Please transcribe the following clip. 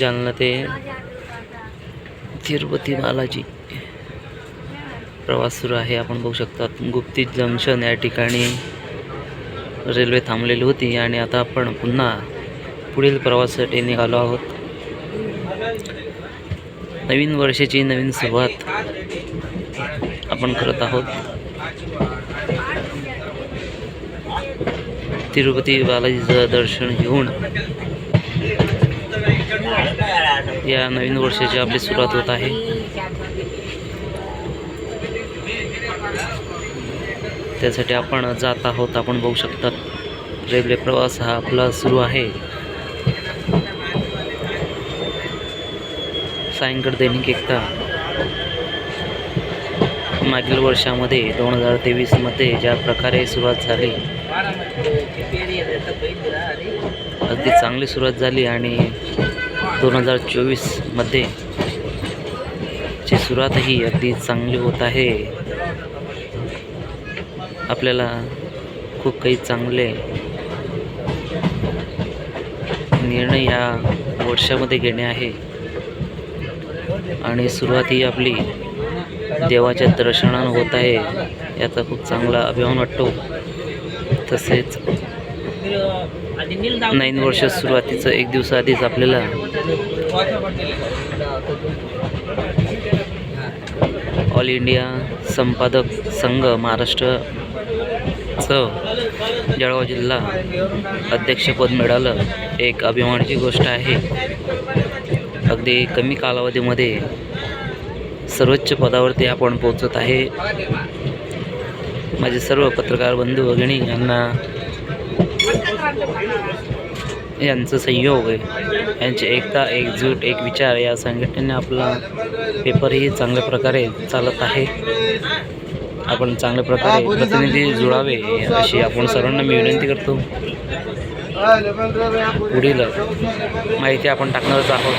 जालना ते तिरुपती बालाजी प्रवास सुरू आहे आपण बघू शकता गुप्ती जंक्शन या ठिकाणी रेल्वे थांबलेली होती आणि आता आपण पुन्हा पुढील प्रवासासाठी निघालो आहोत. नवीन वर्षाची नवीन सुरुवात. आपण करत आहोत. तिरुपती बालाजीचं दर्शन घेऊन या नवीन वर्षाची आपली सुरुवात होत आहे. त्यासाठी आपण जात आहोत. आपण बघू शकतात रेल्वे प्रवास हा आपला सुरू आहे. सायंकाळ दैनिक एकता. मागील वर्षामध्ये दोन हजार तेवीसमध्ये ज्या प्रकारे सुरुवात झाली अगदी चांगली सुरुवात झाली आणि दोन हजार चोवीसमध्ये ची सुरुवातही अगदी चांगली होत आहे. आपल्याला खूप काही चांगले निर्णय या वर्षामध्ये घेणे आहे. आणि सुरुवात ही आपली देवाच्या दर्शनानं होत आहे याचा खूप चांगला अभिमान वाटतो. तसेच नवीन वर्ष सुरुवातीचं एक दिवस आधीच आपल्याला ऑल इंडिया संपादक संघ महाराष्ट्र जळगाव जिल्हा अध्यक्षपद मिळालं. एक अभिमानाची गोष्ट आहे. अगदी कमी कालावधीमध्ये सर्वोच्च पदावरती आपण पोहोचत आहे. माझे सर्व पत्रकार बंधू भगिनी यांना यांचं संयोग आहे. यांची एकता एकजूट एक विचार या संघटनेने आपला पेपरही चांगल्या प्रकारे चालत आहे. आपण चांगल्या प्रकारे प्रतिनिधी जुळावे अशी आपण सर्वांना मी विनंती करतो. पुढील माहिती आपण टाकणारच आहोत.